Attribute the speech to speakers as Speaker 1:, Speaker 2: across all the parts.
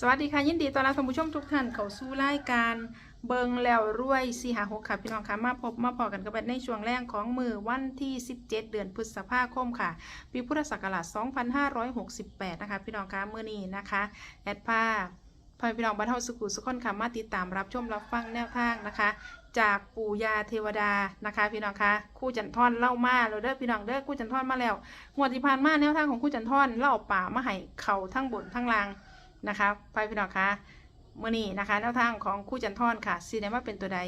Speaker 1: สวัสดีค่ะ ยินดีต้อนรับท่านผู้ชมทุกท่านเข้าสู่รายการเบิงแล้วรวยสีหาหกค่ะพี่น้องค่ะมาพบมาพอกันกันในช่วงแรกของมือวันที่ 17 เดือนพฤษภาคมค่ะ ปีพุทธศักราช 2568 นะคะ พี่น้องค่ะมือนี้นะคะแอดผ้าพ่อพี่น้องบรรเทาสุขุสุขคนค่ะมาติดตามรับชมรับฟังแนวทางนะคะ จากปู่ยาเทวดานะคะ พี่น้องคะคู่จันทอนเล่ามาเราเด้อพี่น้องเด้อคู่จันทอนมาแล้วงวดที่ผ่านมาแนวทางของคู่จันทอนเล่าป่ามาให้เข่าทั้งบนทั้งล่าง นะคะไปพี่น้องคะมื่อนี้นะคะแนวทางของคู่จันทอนค่ะซีเนมาเป็นตัวใด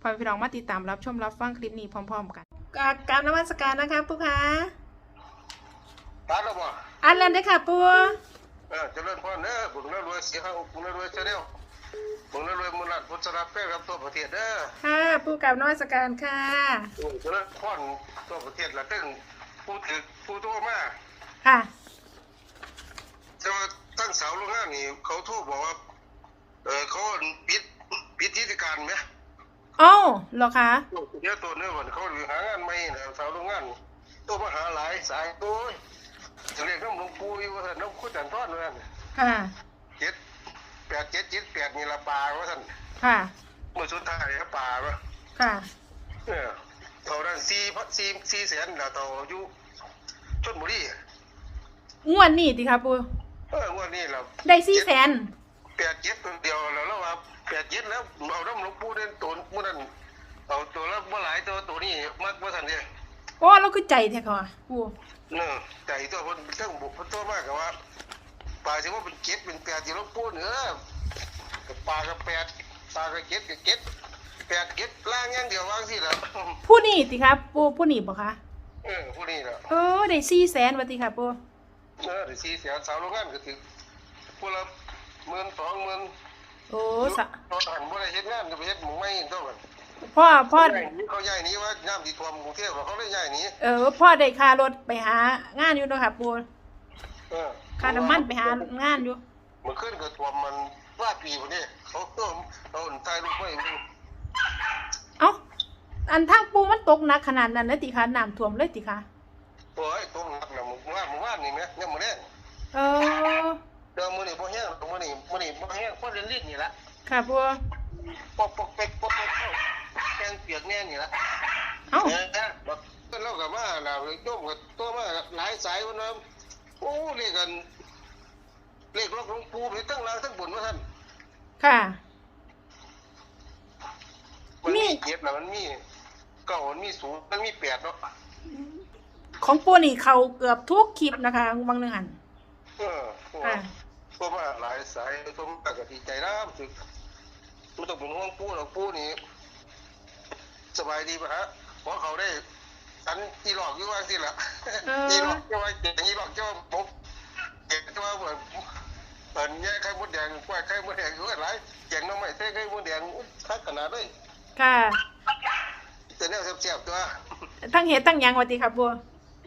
Speaker 1: พอพี่น้องมาติดตามรับชมรับฟังคลิปนี้พร้อม ๆ กันกราบกรารนมัสการนะคะปู่คะ
Speaker 2: ตัดแล้วบ่
Speaker 1: อันเล่นได้อค่ะปู่
Speaker 2: เออเจริญพรเด้อบุญแล้วรวยเสียข้าวบุญแล้วรวยเสียเดียวบุญแล้วรวยมุลัดพุทธรัพย์แป้ครับตัวประเทศเด้อ
Speaker 1: ค่ะปู่กราบนมัสการค่ะ
Speaker 2: เออเจริญพรตัวประเทศละตึงผู้ถือผู้โทรมา
Speaker 1: ค่ะ
Speaker 2: แต่ ว่าตั้งเสาโรงงานนี่เขาโทรบอกว่า เออเขาปิดปิดกิจการไหม
Speaker 1: เอ้าเหรอคะ
Speaker 2: เดี๋ยวตัวเนื้อวันเขาหรือหางานใหม่นะเสาโรงงานตัวมาหาหลายสายตัวจะเรียกน้ำหลวงปู่อยู่ว่าท่านน้ำคุณจันทอนว่าท่าน
Speaker 1: ค่ะ
Speaker 2: เจ็ดแปดเจ็ดเจ็ดแปดนี่ละปลาว่าท่าน
Speaker 1: ค่ะ
Speaker 2: เมื่อสุดท้ายก็ป่าวะ
Speaker 1: ค่ะ
Speaker 2: เนี่ยเท่านั้นสี่พันสี่สี่แสนแล้วเท่าอยู่ชนบุรี
Speaker 1: งวดนี้ดิค่ะปู่
Speaker 2: เอองวดนี้เรา
Speaker 1: ได้สี่แสน
Speaker 2: แปดเจ็ดตัวเดียวแล้วแล้วว่าแปดเจ็ดแล้วเอาน้ำหลวงปู่เด่นตัวมื่อนั้นเอาตัวละเมื่อหลายตัวตัวนี้มากเมื่อทันเนี่ย
Speaker 1: โอ้เราคือใจแท้ค่ะปู่
Speaker 2: เนอะใจตัวคนเรื่องบุกคนตัวมากกับว่าป่าจะว่าเป็นเจ็ดเป็นแปดที่หลวงปู่เนื้อกับปลากับแปดปลากับเจ็ดกับเจ็ดแปดเจ็ดล่างอย่างเดียววางสิแล้ว
Speaker 1: ผู้นี่ติครับปู่ผู้นี่บ่คะ
Speaker 2: เออผู้นี้แหละ
Speaker 1: เออได้สี่แสนวัติค่ะปู่
Speaker 2: เออเดี๋ยวสี่แสนสาวโรงงานก็ถือพวกละหมื่นสองหมื่น
Speaker 1: โอ้สะ
Speaker 2: ตอนหันบ่ได้เฮ็ดงานก็ไปเฮ็ดหมู่ไม่เท่ากัน
Speaker 1: พ่อพ่อ
Speaker 2: เขาย้ายหนีเขาย้ายหนี้ว่าน้ำที่ท่วมกรุงเทพเขาเลยย้ายหนี
Speaker 1: เออพ่อได้ค่ารถไปหางานอยู่เนาะค่ะปู่
Speaker 2: เออ
Speaker 1: ค่าน้ำมันไปหางานอยู่
Speaker 2: มันขึ้นก็ท่วมมันว่าปีพุ่นนี่เขาเพิ่มเอาถ่ายรูปไว้ดู
Speaker 1: เอ้าอันทางปูมันตกหนักขนาดนั้นเลยติคะน้ำท่วมเลยติคะ
Speaker 2: โอ้ยตรงนักน่ะหมู่ว่าหมู่ว่านนี่แหมยังบ่ได้
Speaker 1: เออ
Speaker 2: เดี๋ยวมื้อนี้บ่แห้งมื้อนี้มื้อนี้บ่แห้งคนเล่นลิ้นนี่ละ
Speaker 1: ค่ะปู
Speaker 2: ปอกปอกเป๊กปอกเป๊กเข้าแกงเปียกแน่นี่ละ
Speaker 1: เอ้า
Speaker 2: เออนะแบบเราก็มาน่ะโยมก็ตัวมาหลายสายวันนั้นโอ้เรียกกันเรียกรถหลวงปู่ไปตั้งล่างทั้งบนว่าท่าน
Speaker 1: ค่ะ
Speaker 2: มัน
Speaker 1: มี
Speaker 2: มีเจ็ดแล้วมันมีเก้ามันมีศูนย์มันมีแปดเนาะ
Speaker 1: ของปูนี่เขาเกือบทุกคลิปนะคะบางหนึ่งอัน
Speaker 2: เออเพราะ
Speaker 1: ค่ะ
Speaker 2: ว่าเพราะว่าหลายสายตัวมันก็ดีใจนะรู้สึกไม่ต้องเป็นห่วงปู่หรอกปู่นี่สบายดีปะฮะเพราะเขาได้อันอีหลอกอยู่ว่าสิล่ะ
Speaker 1: เออ
Speaker 2: อีหลอกจะว่าเก่งอีหลอกจะว่าปุ๊บเก่งจะว่าเหมือนเหมือนแย่ไข่มดแดงกล้วยไข่มดแดงอยู่หลายเก่งน้องใหม่เต้ไข่มดแดงอุ๊ยคักขนาดเลย
Speaker 1: ค่ะ
Speaker 2: แต่แนวเสียบๆตัว
Speaker 1: ทั้งเห็ดทั้งหยังวัติค่ะปู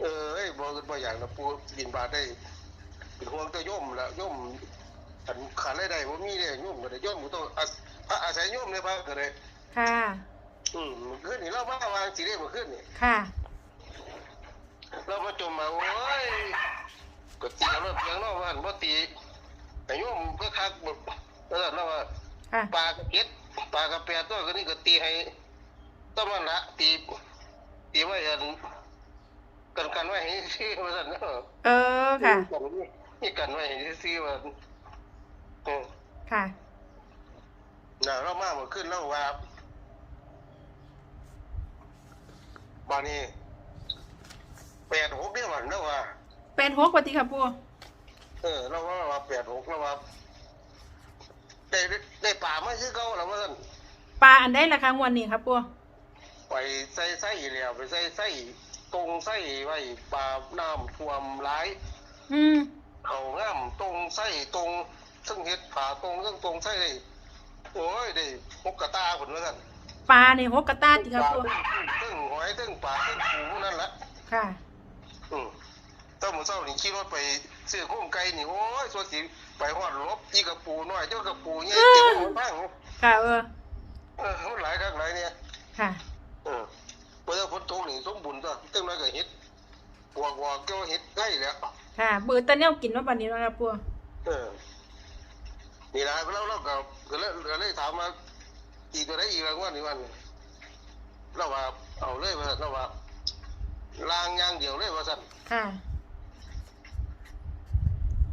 Speaker 2: เออเอ้ยบ่บ่อย่างนะปูบินบาทได้เป็นห่วงแตัวโยมละโยมอันขาดรายได้บ่มีเด้โยมก็ได้โยมก็ต้องอาศพระอาศัยโยมในพระก็ได้
Speaker 1: ค่ะ
Speaker 2: อืมเมื่อคืนนี่เรามาวางสิได้เมื่อคืนนี่
Speaker 1: ค่ะ
Speaker 2: เรามาจมมาโอ้ยก็ตีเอารถเพียงเนาะว่าหั่นบ่ตีแต่โยมก็คักบ่แล้วนั่นเราว่า
Speaker 1: ค่ะ
Speaker 2: ปลากระเก็ดปลากระแปดตัวก็นี่ก็ตีให้ต้นมันละตีตีไว้อัน กันกันไว้ให้ซื่อว่าซั่นเนาะ
Speaker 1: เออค่ะ
Speaker 2: นี่กันไว้ซื้อว่าเออ
Speaker 1: ค่ะ
Speaker 2: น่ะเรามาเมื่อขึ้นแล้วว่าบานี้แปดหกเนี่ยวันแล้วว่า
Speaker 1: เป็นหกวัติค่ะปู
Speaker 2: เออเราว่าว่าแปดหกแล้วว่าได้ได้ป่ามาซื้อเขาแล้วว่าท่าน
Speaker 1: ปลาอันได้ราคางวดนี้ครับปู
Speaker 2: ไปใส่ไส้แล้วไปใส่ไส้ ตรงไส้ไว้ป่าน้ำท่วมหลาย
Speaker 1: อืม
Speaker 2: เขาง่ามตรงไส้ตรงซึ่งเฮ็ดผ่าตรงซึ่งตรงไส้ได้โอ้ยได้หกกระตาผลว่าท่าน
Speaker 1: ปลานี่หกกระตาติครับปู
Speaker 2: ตึ้งหอยตึ้งปลาตึ้งปูนั่นแหละ
Speaker 1: ค่ะ
Speaker 2: อืมตอนมื้อเช้านี่ขี่รถไปซื้อโครงไก่นี่โอ้ยสวสิไปฮอดลบอีกระปูน้อยเจ้ากระปูใหญ่เต็มหัวบ้าง
Speaker 1: ค่ะเออ
Speaker 2: เออมันหลายครั้งหลายเนี่ย
Speaker 1: ค่ะ
Speaker 2: เออเมื่อฝนตกนี่สมบูรณ์ตัวตึ้งน้อยก็เฮ็ดปวกวอกเจ้าเฮ็ดได้แล้ว
Speaker 1: ค่ะเบื่อแตะแนวกินว่าปันนี้แล้วครับปู
Speaker 2: เออนี่นะเราเราก็ก็เลยก็เลยถามว่าอีกตัวไหนอีกรางวัลนี่วันเราว่าเอาเลยว่าเราว่าลางอย่างเดียวเลยว่าสั่น
Speaker 1: ค่ะ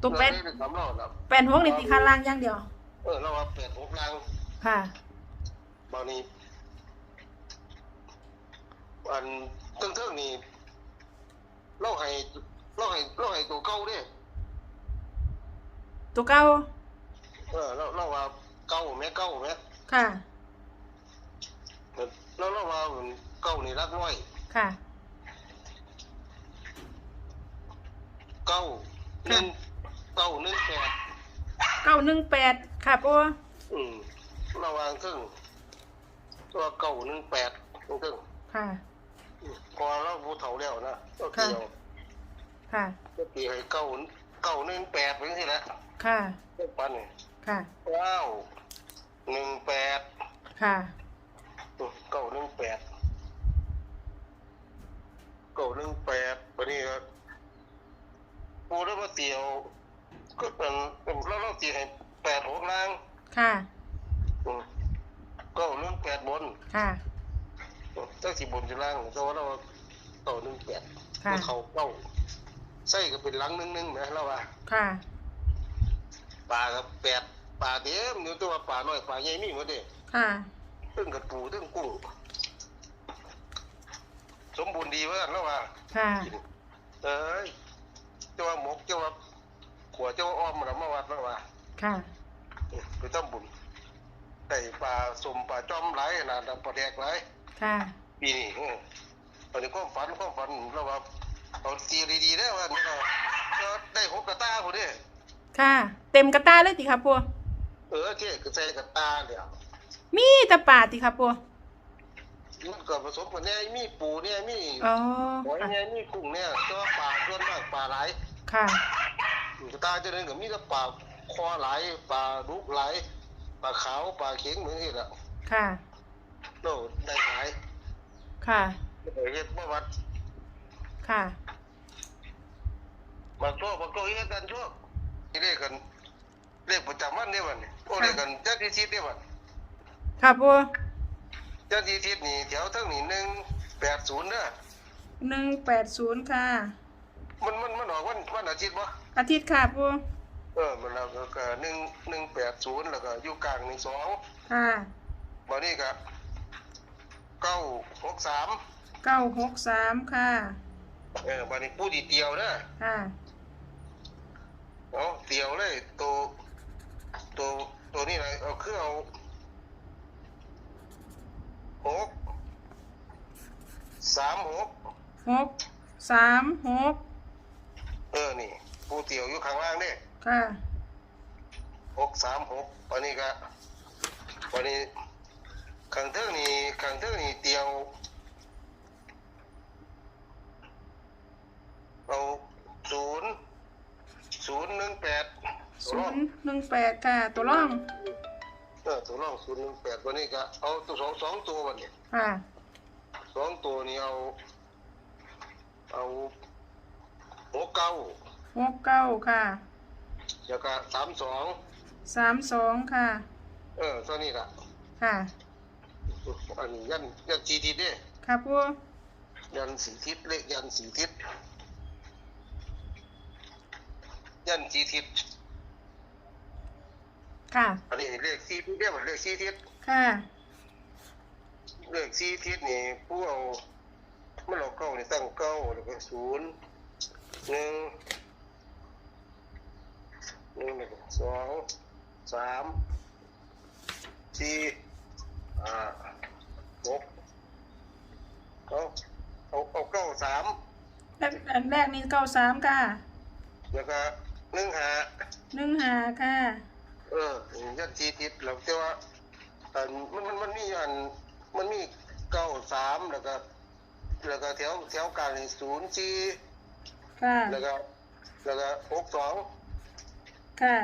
Speaker 1: ตัวแปด
Speaker 2: เราเลยถามเราแล้ว
Speaker 1: แปดหกนี่ตีค่าล่างอย่างเดียว
Speaker 2: เออเราว่าแปดหกลาง
Speaker 1: ค่ะ
Speaker 2: บางนี้ อันเทิงเทิงๆนี่เราให้เราให้เราให้ตัวเก่าเด้
Speaker 1: ตัวเก้า
Speaker 2: เออเราเราว่าเก่าแม่เก่าแม่
Speaker 1: ค่ะ
Speaker 2: เราเราว่าเก่านี่รักน้อย
Speaker 1: ค่ะ
Speaker 2: เก้าหนึ่งเก้าหนึ่งแปด
Speaker 1: เก้าหนึ่งแปดค่ะปู
Speaker 2: อืมระวางครึ่งตัวเก้าหนึ่งแปดครึ่ง
Speaker 1: ค่ะ
Speaker 2: อืม พอเราผู้เฒ่าแล้วนะก็เกี่ยว
Speaker 1: ค่ะ
Speaker 2: ก็ตีให้เก้าเก้าหนึ่งแปดเป็นที่ละ
Speaker 1: ค่ะ
Speaker 2: เจ้าปันนี่
Speaker 1: ค่ะ
Speaker 2: เก้าหนึ่งแปด
Speaker 1: ค่ะ
Speaker 2: อืมเก้าหนึ่งแปดเก้าหนึ่งแปดวันนี้ก็ปูได้มาเตียว ก็เป็นเราเราตีให้แปดหกล่าง
Speaker 1: ค่ะ
Speaker 2: อืมเก้าหนึ่งแปดบน
Speaker 1: ค่ะ
Speaker 2: เจ้าสิบนจะล่างแต่ว่าเราเก้าหนึ่งแปด
Speaker 1: ค่ะ
Speaker 2: เขาเก้าไส้ก็เป็นหลังหนึ่งหนึ่งนะเราว่า
Speaker 1: ค่ะ
Speaker 2: ปลากับแปดปลาเต็มอยู่ตัวปลาน้อยปลาใหญ่มีหมดเด้
Speaker 1: ค่ะ
Speaker 2: ตึ้งกับปูตึ้งกุ้งสมบูรณ์ดีเว่าเราว่า
Speaker 1: ค่ะ
Speaker 2: เอ้ยเจ้าว่าหมกเจ้าว่าขวเจ้าว่าอ้อมเรามาวัดเราว่า
Speaker 1: ค่ะ
Speaker 2: ไปต้มบุญไก่ปลาสมปลาจอมหลายขนาดนั้นปลาแดกหลาย
Speaker 1: ค่ะ
Speaker 2: ปีนี้เออตอนนี้ความฝันความฝันเราว่าเอาตีดีๆได้ว่านี่เราก็ได้หกกระตาคนนี้
Speaker 1: ค่ะ เต็มกระตาเลยติค่ะปู
Speaker 2: เออเจ๊ก็ใส่กระตาเดียว
Speaker 1: มีแต่ป่าติค่ะปู
Speaker 2: มันก็ผสมกันเนี่ยมีปูเนี่ยมี
Speaker 1: อ๋อ
Speaker 2: หอย
Speaker 1: ค่ะ
Speaker 2: เนี่ยมีกุ้งเนี่ยตัวปลาส่วนมากปลาหลาย
Speaker 1: ค่ะ
Speaker 2: กระตาจะเดินกับมีแต่ปลาคอหลายปลาดุกหลายปลาขาวปลาเข็งเหมือนที่ละ
Speaker 1: ค่ะ
Speaker 2: โลได้หลาย
Speaker 1: ค่ะ
Speaker 2: เออเฮ็ดประวัติ
Speaker 1: ค่ะ
Speaker 2: บางตัวบางตัวเฮ็ดกันชั่วที่เรียกกันเรียกประจำวันเนี่ยวันนี้โอ้เรียกกันเจ้าที่ทิศเนี่ยวัน
Speaker 1: ค่ะปู
Speaker 2: เจ้าที่ทิศนี่แถวทั้งนี่หนึ่งแปดศูนย์เนอะ
Speaker 1: หนึ่งแปดศูนย์ค่ะ
Speaker 2: มันมันมันออกวันวันอาทิตย์ปะ
Speaker 1: อาทิตย์ค่ะปู
Speaker 2: เออมันเราก็หนึ่งหนึ่งแปดศูนย์แล้วก็อยู่กลางหนึ่งสอง
Speaker 1: ค่ะ
Speaker 2: วันนี้ก็ เก้าหกสาม
Speaker 1: เก้าหกสามค่ะ
Speaker 2: เออวันนี้พูดดีเตียวเนอะ
Speaker 1: ค่ะ
Speaker 2: เอาเตียวเลยตัวตัวตัวนี้นะเอาคือเอาหกสามหก
Speaker 1: หกสามหก
Speaker 2: เออนี่ผู้เตียวอยู่ข้างล่างเนี่ย
Speaker 1: ค่ะ
Speaker 2: หกสามหกวันนี้ก็วันนี้ ข้างเทิงนี่ข้างเทิงนี่เตียวเอาศูนย์ศูนย์หนึ่งแปด
Speaker 1: ศูนย์หนึ่งแปดค่ะตัวร่อง
Speaker 2: เออตัวรองศูนย์หนึ่งแปดวันนี้ก็เอาตัวสองสองตัววันนี้
Speaker 1: ค่ะ
Speaker 2: สองตัวนี้เอา เอาหกเก้า
Speaker 1: หกเก้าค่ะ
Speaker 2: แล้วก็สามสอง
Speaker 1: สามสองค่ะ
Speaker 2: เออตัวนี้ละ
Speaker 1: ค่ะ
Speaker 2: อันนี้ยันยันสีทิศเด้
Speaker 1: ค่ะปู
Speaker 2: ยันสีทิศเลขยันสีทิศยันสีทิศ
Speaker 1: ค่ะ
Speaker 2: อันนี้เลขสี่ทิศเรียกว่าเลขสี่ทิศ
Speaker 1: ค่ะ
Speaker 2: เลขสี่ทิศนี่ผู้เอามันเอาเก้านี่ตั้งเก้าแล้วก็ศูนย์หนึ่งหนึ่งแล้วก็สองสามสี่ ห้าหกเอาเอาเอาเก้าสาม
Speaker 1: แรกอันแรกนี่เก้าสามค่ะ
Speaker 2: แล้วก็หนึ่งหา
Speaker 1: หนึ่งหาค่ะ
Speaker 2: เออยันสี่ทิศแล้วแต่ว่าอันมันมันมันมีอันมันมีเก้าสามแล้วก็ แล้วก็แถวแถวกลางนี่ศูนย์สี่
Speaker 1: ค่ะ
Speaker 2: แล้วก็แล้วก็หกสอง
Speaker 1: ค่ะ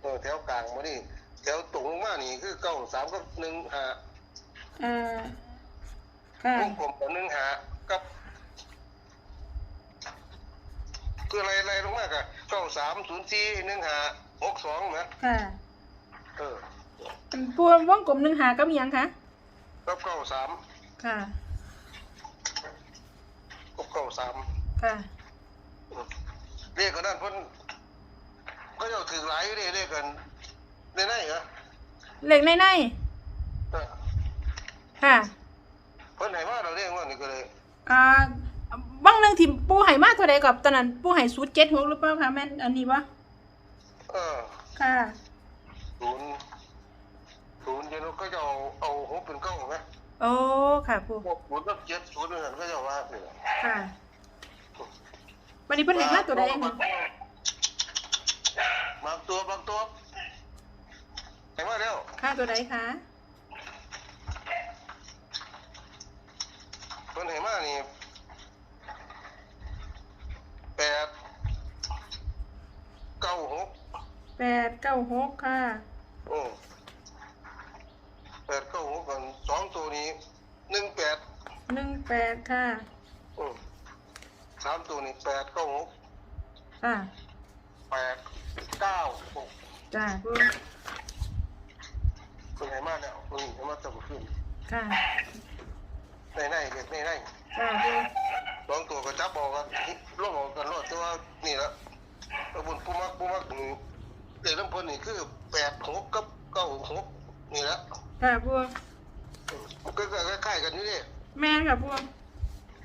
Speaker 2: เออแถวกลางมานี่ แถวตรงลงมานี่คือเก้าสามกับหนึ่งหา
Speaker 1: เอ่อค่ะ
Speaker 2: วงกลมกับหนึ่งหากับคืออะไรอะไรลงมากับเก้าสามศูนย์สี่หนึ่งหาหกสองนะ
Speaker 1: ค่ะ
Speaker 2: เออ
Speaker 1: ปูวงกลมหนึ่งหาก็มียังคะ
Speaker 2: กับเก้าสาม
Speaker 1: ค่ะ
Speaker 2: กับเก้าสาม
Speaker 1: ค่ะ
Speaker 2: เรียกกันนั่นเพิ่นก็จะถือหลายอยู่เด้เรียกกัน ในไหนเหรอ
Speaker 1: เหล็กในใน
Speaker 2: เออ
Speaker 1: ค่ะ
Speaker 2: เพิ่นไหนว่าเราเรียกว่านี่ก็เลย
Speaker 1: อ่าบ้างหนึ่งที่ปูไห่มาเท่าใดกับตอนนั้นปูไห่สูตรเจ็ดหกหรือเปล่าคะแม่นอันนี้วะ
Speaker 2: เออ
Speaker 1: ค่ะ
Speaker 2: ศูนย์ศูนย์เดี๋ยวเราก็จะเอาเอาหกเป็นเก้าไหม
Speaker 1: โอ้ค่ะปู
Speaker 2: หกศูนย์กับเจ็ดศูนย์นั่นก็จะว่าเนี่ย
Speaker 1: ค่ะ วันนี้เพิ่นเห็นมาตัวใดเอง
Speaker 2: บางตัวบางตัว เห็นว่าแล้ว
Speaker 1: ค่ะตัวใดคะ
Speaker 2: เพิ่นเห็นมานี่แปดเก้าหก
Speaker 1: แปดเก้าหกค่ะ
Speaker 2: อืมแปดเก้าหกกันสองตัวนี้หนึ่งแปด
Speaker 1: หนึ่งแปดค่ะ
Speaker 2: อืมสามตัวนี้แปดเก้าหก
Speaker 1: ค่ะ
Speaker 2: แปดเก้าหก
Speaker 1: จ้าปู
Speaker 2: เป็นไงมาแล้วอืมเห็นมาตกขึ้น
Speaker 1: ค่ะ
Speaker 2: ในในเด็กในใน
Speaker 1: จ้าปู
Speaker 2: สองตัวก็จับบอกกันร่วมออกกันรอดแต่ว่านี่ละตะบุญปูมักปูมักนี่เด็กลำพนนี่คือแปดหกกับเก้าหกนี่ละ
Speaker 1: ค่ะปู
Speaker 2: มันก็คล้ายๆกันอยู่นี่
Speaker 1: แม่นค่ะปู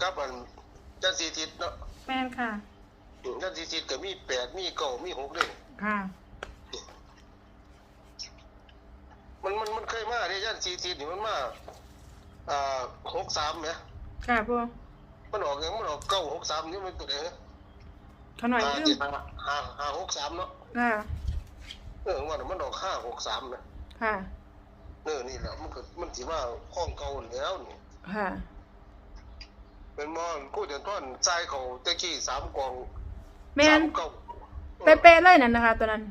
Speaker 2: กับอันจันทร์สีทิศเนาะ
Speaker 1: แม่นค่ะ
Speaker 2: อืมจันทร์สีทิศก็มีแปดมีเก้ามีหกเลย
Speaker 1: ค่ะ
Speaker 2: มันมันมันเคยมาที่จันทร์สีทิศนี่มันมาอ่าหกสามไหม
Speaker 1: ค่ะปู
Speaker 2: มันออกอย่างมันออกเก้าหกสามนี่มันตัวไหนฮะ
Speaker 1: ขอหน่อย
Speaker 2: ห้า
Speaker 1: ลื
Speaker 2: เจ็
Speaker 1: ม
Speaker 2: ดห้าห้าห้าหกสามเนาะ
Speaker 1: ค่ะ
Speaker 2: เออว่าแต่มันออกห้าหกสามนะ
Speaker 1: ค่ะ
Speaker 2: เออนี่แหละมันก็มันถือว่าข้องเก่าแล้วนี่
Speaker 1: ค่ะ
Speaker 2: เป็นมอนกู้เดือนต้นใจเขาตะกี้สามกอง
Speaker 1: แม่น
Speaker 2: สามเก่า
Speaker 1: เป๊ะๆเลยนั่นนะคะตัวนั้น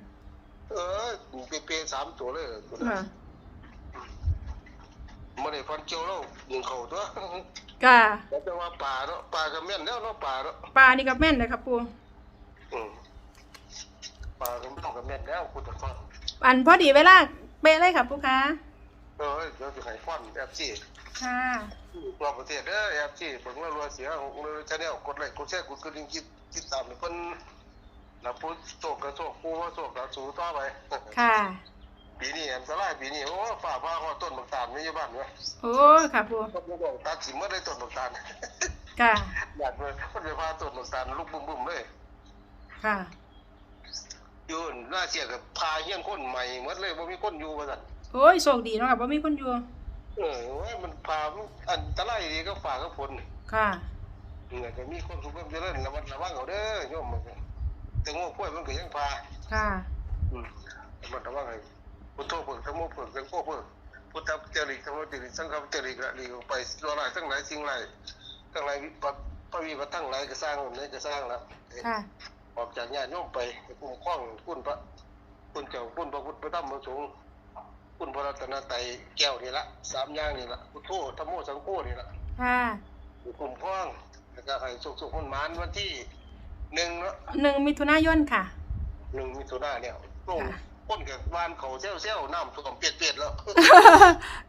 Speaker 2: เออเปเปสามตัวเลยตัวนั้น
Speaker 1: ค่ะ
Speaker 2: มันได้ฟันเจียวแล้วยิงเขาตัว
Speaker 1: ค่ะ
Speaker 2: แล้วแต่ว่าป่าเนาะป่าก็แม่นแล้วเนาะป่าเนาะ
Speaker 1: ปลานี่กับแม่นเลยครับปู
Speaker 2: อืมป่าก็ต้องกับแม่นแล้วคุณตะฟัน
Speaker 1: อันพอดีเวลาเป๊ะเลยครับปูคะ
Speaker 2: เออเดี๋ยวจะให้ฟันแอบซี่
Speaker 1: ค่ะ
Speaker 2: ตัวประเทศเด้อแอบซี่เบิ่งแล้วรัวเสียของเราชาแนลกดไลค์กดแชร์กดกระดิ่งติดตามให้เพิ่นแล้วพูดโศกกระโศกผู้ว่าโศกกระสูต่อไป
Speaker 1: ค่ะ
Speaker 2: ปีนี้อันตรายปีนี้โอ้ฝ่าพาฮอดต้นบักตาลไม่ใช่บ้านเนาะ
Speaker 1: โอ้ค่ะปู
Speaker 2: ต้นบักตาลตัดสิมาได้ต้นบักตาล
Speaker 1: ค่ะ
Speaker 2: อยากเลยมันไปพาต้นบักตาลลูกบุ้มๆเลย
Speaker 1: ค่ะ
Speaker 2: อยู่หน้าเสียกับพาเฮียนคนใหม่หมดเลยบ่มีคนอยู่ว่าซั่น
Speaker 1: โอ้ยโชคดีเนาะครับว่ามีคนอยู่
Speaker 2: เออว่ามันพาอันตรายดีก็ฝ่ากับฝน
Speaker 1: ค่ะ
Speaker 2: เนี่ยก็มีคนทุกข์เจริญระมัดระวังเอาเด้อโยมมันก็แต่งูกล้วยมันก็ยังพา
Speaker 1: ค่ะ
Speaker 2: อืมระมัดระวังให้ พุทโธเพิ่นธรรมโมเพิ่นสังโฆเพิ่นพุทธเจริญธรรมเจริญสังฆเจริญละลีออกไปตัวหลายทั้งหลายสิ่งหลายทั้งหลายวิปัสพระวิปัสทั้งหลายก็สร้างนี่ก็สร้างแล้ว
Speaker 1: ค่ะ
Speaker 2: ออกจากญาติโยมไปไปคุ้มครองคุณพระคุณเจ้าคุณพระพุทธพระธรรมพระสงฆ์คุณพระรัตนตรัยแก้วนี่ละสามอย่างนี่ละพุทโธธรรมโมสังโฆนี่ละ
Speaker 1: ค่ะ
Speaker 2: คุ้มครองแล้วก็ให้สุขสุขมันมานวันที่หนึ่งเนาะ
Speaker 1: หนึ่งมิถุนายนค่ะ
Speaker 2: หนึ่งมิถุนาเนี่ยลง
Speaker 1: ค่ะ
Speaker 2: ก้นกับบ้านเขาเซี่ยวเซี่ยวน้ำท่วมเปียดเปียดๆแล้ว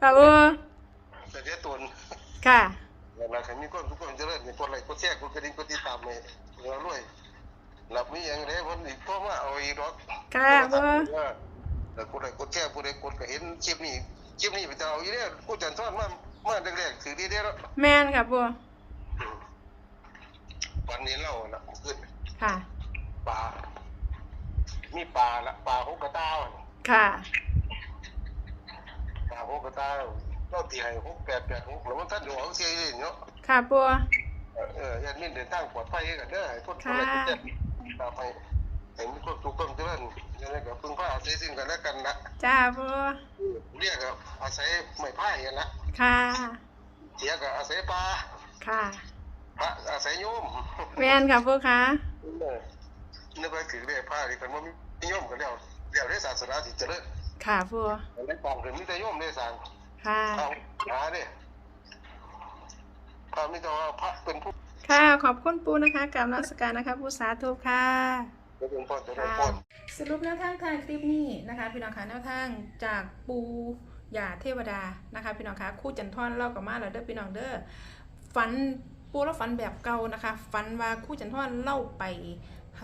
Speaker 1: ค่ะปู
Speaker 2: แต่เดี๋ยวตน
Speaker 1: ค่ะ
Speaker 2: แล้วเราใครมีคนทุกคนเจะเลิศมีคนอะไรก็แทรกคนกระดิ่งก็ติดตามเลยเรารวยหลับมีอย่างไรวันนี้พ่อมาเอาอีกรถ
Speaker 1: ค่ะปู
Speaker 2: แล้วคนใดคนแช่ผู้ใดคนก็เห็นคลิปนี้คลิปนี้ไปจะเอาอีเนี่ยกูจันทอนมามาแรกๆถือดีได้แล้ว
Speaker 1: แม่นค่ะปู
Speaker 2: วันนี้เล่าละขึ้น
Speaker 1: ค่ะ
Speaker 2: ปลา มีปลาละปลาหกกระต้าว่ะ
Speaker 1: ค่ะ
Speaker 2: ปลาหกกระต้าเราตีให้หกแปดแปดหกแล้วมันท่านอยู่เอาเสียเนาะ
Speaker 1: ค่ะปู
Speaker 2: เออเออยันมินเดินทางปลอดภัยให้กันเด้อให้คนคนอะไรก็เจ็บตามไปให้มีความสุขความเจริญยังไงก็พึ่งพาอาศัยสิ่งกันและกันนะ
Speaker 1: จ้าปู
Speaker 2: เรียกก็อาศัยไม้พายกันละ
Speaker 1: ค่ะ
Speaker 2: เสียก็อาศัยปลา
Speaker 1: ค่ะ
Speaker 2: พระอาศัยโยม
Speaker 1: แม่นค่ะปูคะ
Speaker 2: เออนึกว่าถือเรียกผ้าที่กันว่ามี โยมกันแล้วเดี๋ยวได้ศาสนาสิเจริญ
Speaker 1: ค่ะปู
Speaker 2: ในปองถึงมีแต่โยมได้สั่ง
Speaker 1: ค่ะ
Speaker 2: เอาหาเนี่ยพระมิตรว่าพระเป็นผู้
Speaker 1: ค่ะ ขอบคุณปูนะคะกราบนมัสการนะคะปูสาธุค่ะ
Speaker 2: เจะเป็นพ่อเจะเป็น
Speaker 1: ค่ะ
Speaker 2: พ่อ
Speaker 1: สรุปแนวทางทางคลิปนี้นะคะ พี่น้องคะแนวทางจากปูยาเทวดานะคะ พี่น้องคะคู่จันทอนเล่ากับมาแล้วเด้อพี่น้องเด้อฝันปูแล้วฝันแบบเก่านะคะฝันว่าคู่จันทอนเล่าไป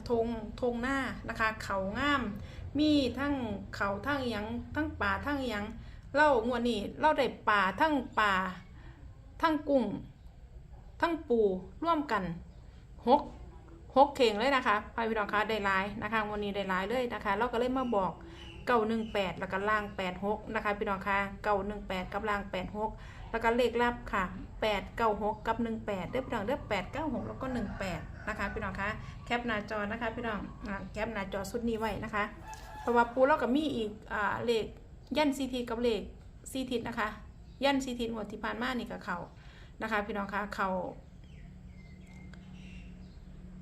Speaker 1: ทงทงหน้านะคะ เขางาม มีทั้งเขาทั้งยังทั้งป่าทั้งยังเล่างวดนี้เล่าได้ป่าทั้งป่า ทั้งกุ้งทั้งปูร่วมกันหกหกเข่งเลยนะคะพายพี่น้องคะได้หลายนะคะวันนี้ได้หลายเลยนะคะ เราก็เลยมาบอกเก้าหนึ่งแปดแล้วก็ล่างแปดหกนะคะพี่น้องคะเก้าหนึ่งแปดกับล่างแปดหกแล้วก็เลขลับค่ะแปดเก้าหกกับหนึ่งแปดเด้อพี่น้องเด้อแปดเก้าหกแล้วก็หนึ่งแปด นะคะพี่น้องคะแคปหน้าจอนะคะพี่น้องอแคปหน้าจอสุดนี้ไว้นะคะเพราะว่าปูเราก็มีอีกอ่าเลขยันซีทีกับเลขซีทิศนะคะ ยันซีทิศหมดที่ผ่านมานี่กับเขานะคะ พี่น้องคะเขา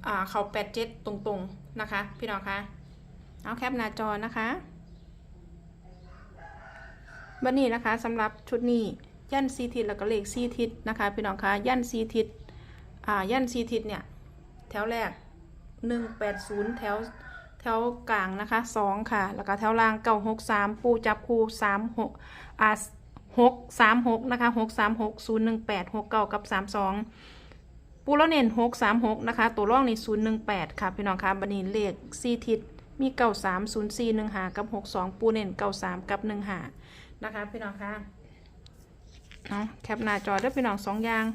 Speaker 1: อ่าเขาแปดเจ็ดตรงๆนะคะ พี่น้องคะเอาแคปหน้าจอนะคะบันนี้นะคะสำหรับชุดนี้ยันซีทิศแล้วก็เลขซีทิศนะคะ พี่น้องคะยันซีทิศอ่ายันซีทิศเนี่ย แถวแรกหนึ่งแปดศูนย์แถวแถวกลางนะคะสองค่ะ แล้วก็แถวล่างเก้าหกสามปูจับคูสามหกอ่าหกสามหกนะคะหกสามหกศูนย์หนึ่งแปดหกเก้ากับสามสองปูแล้วเน้นหกสามหกนะคะ ตัวร่องนี่ศูนย์หนึ่งแปดค่ะ พี่น้องคะบันนี้เลขสี่ทิศมีเก้าสามศูนย์สี่หนึ่งหากับหกสองปูเน้นเก้าสามกับหนึ่งหานะคะพี่น้องคะเอาแคปหน้าจอเด้อพี่น้องสองอย่าง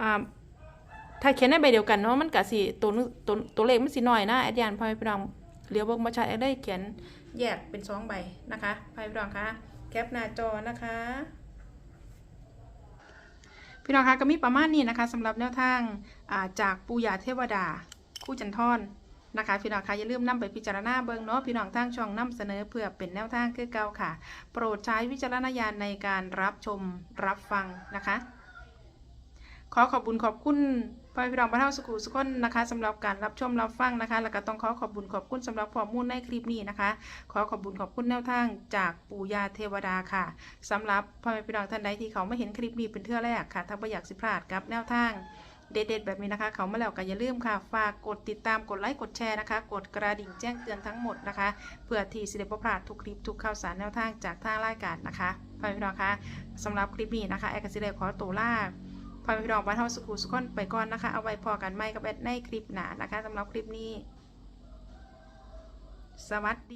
Speaker 1: อ่า ถ้าเขียนในใบเดียวกันเนาะมันกะสิตัวนึงตัวตัวเลขมันสิน้อยนะแอดยานพอพี่น้องเลี้ยวเบิ่งมาชัดแอดได้เขียนแยกเป็นสองใบนะคะพอพี่น้องคะแคปหน้าจอนะคะพี่น้องคะก็มีประมาณนี้นะคะสำหรับแนวทางอ่าจากปูยาเทวดา คู่จันทอนนะคะพี่น้องคะอย่าลืมนำไปพิจารณาเบิ่งเนาะพี่น้องทางช่องนำเสนอเพื่อเป็นแนวทางคือเก่าค่ะ โปรดใช้วิจารณญาณในการรับชมรับฟังนะคะ ขอขอบคุณขอบคุณ พ่อแม่พี่น้องบ้านเฮาสุขุสุขคนนะคะสำหรับการรับชมรับฟังนะคะ แล้วก็ต้องขอขอบคุณขอบคุณสำหรับข้อมูลในคลิปนี้นะคะ ขอขอบคุณขอบคุณแนวทางจากปู่ยาเทวดาค่ะสำหรับพ่อแม่พี่น้องท่านใดที่เขาไม่เห็นคลิปนี้เป็นเทื่อแรกค่ะถ้าไม่อยากสิพลาดกับแนวทางเด็ดๆแบบนี้นะคะ เขามาแล้วก็อย่าลืมค่ะ ฝากกดติดตามกดไลค์กดแชร์นะคะ กดกระดิ่งแจ้งเตือนทั้งหมดนะคะ เพื่อที่สิได้บ่พลาดทุกคลิปทุกข่าวสารแนวทางจากทางรายการนะคะพ่อแม่พี่น้องคะสำหรับคลิปนี้นะคะแอร์กสิเลขอตัวลา พอแม่พี่น้องบ้านเฮาสุขุสุขคนไปก่อนนะคะ เอาไว้พอกันไม่กับแอดในคลิปหน้านะคะสำหรับคลิปนี้ สวัสดี